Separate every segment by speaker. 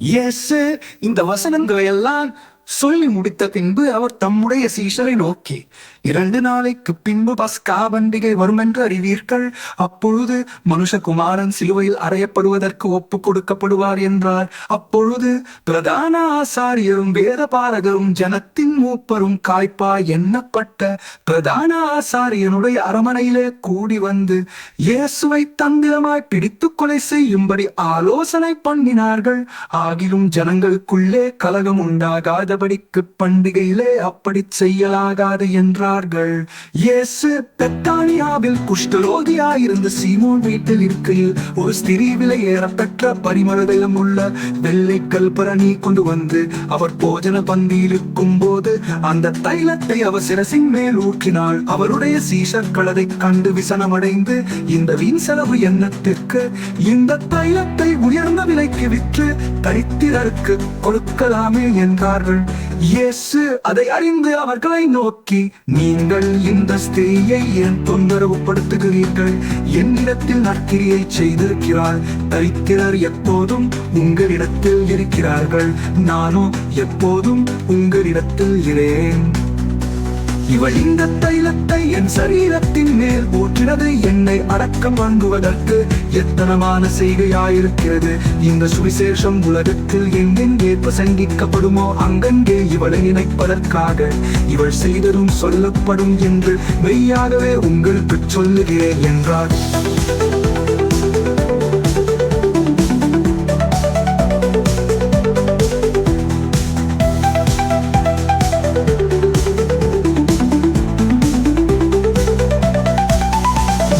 Speaker 1: இயேசு இந்த வசனங்கள் எல்லாம் சொல்லி முடித்த பின்பு அவர் தம்முடைய சீஷரை நோக்கி இரண்டு நாளைக்கு பின்பு பஸ்கா பண்டிகை வரும் என்று அறிவீர்கள்? அப்பொழுது மனுஷகுமாரன் சிலுவையில் அறையப்படுவதற்கு ஒப்பு கொடுக்கப்படுவார் என்றார். அப்பொழுது பிரதான ஆசாரியரும் வேதபாரகரும் ஜனத்தின் மூப்பரும் காய்ப்பாய் எண்ணப்பட்ட பிரதான ஆசாரியனுடைய அரமனையிலே கூடி வந்து இயேசுவை தந்திரமாய் பிடித்து கொலை செய்யும்படி ஆலோசனை பண்ணினார்கள். ஆகிலும் ஜனங்களுக்குள்ளே கலகம் உண்டாகாத உண்டாகாதபடிக்கு பண்டிகையிலே அப்படி செய்யலாகாது என்றார்கள். இயேசு பெத்தானியாவில் குஷ்டரோகியாயிருந்த சீமோன் வீட்டில் இருக்கையில் ஒரு ஸ்திரீ விலை ஏறப்பெற்ற பரிமளதைலம் உள்ள வெள்ளை கல்பரணி கொண்டு வந்து அவர் போஜன பந்தியில் இருக்கும் போது அந்த தைலத்தை அவர் சிரசின் மேல் ஊற்றினாள். அவருடைய சீஷர்கள் கண்டு விசனமடைந்து இந்த வீண் செலவு எண்ணத்திற்கு இந்த தைலத்தை உயர்ந்த விலைக்கு விற்று தரித்திரருக்கு கொடுக்கலாமே என்றார்கள். இயேசு அதை அறிந்து அவர்களை நோக்கி நீங்கள் இந்த ஸ்திரீயை ஏன் தொந்தரவு படுத்துகிறீர்கள் என்னிடத்தில் நற்கிரியை செய்திருக்கிறாள் தரித்திரர் எப்போதும் உங்களிடத்தில் இருக்கிறார்கள். நானோ எப்போதும் உங்களிடத்தில் இரேன் இவள் இந்த தைலத்தை என் சரீரத்தின் மேல் ஊற்றினது என்னை அடக்கம் வாங்குவதற்கு எத்தனமான செய்கையாயிருக்கிறது. இந்த சுவிசேஷம் உலகத்தில் எங்கெங்கே பிரசங்கிக்கப்படுமோ அங்கங்கே இவளை நினைப்பதற்காக இவள் செய்ததும் சொல்லப்படும் என்று மெய்யாகவே உங்களுக்கு சொல்லுகிறேன் என்றார்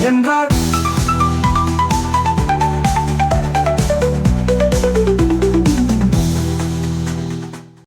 Speaker 1: and that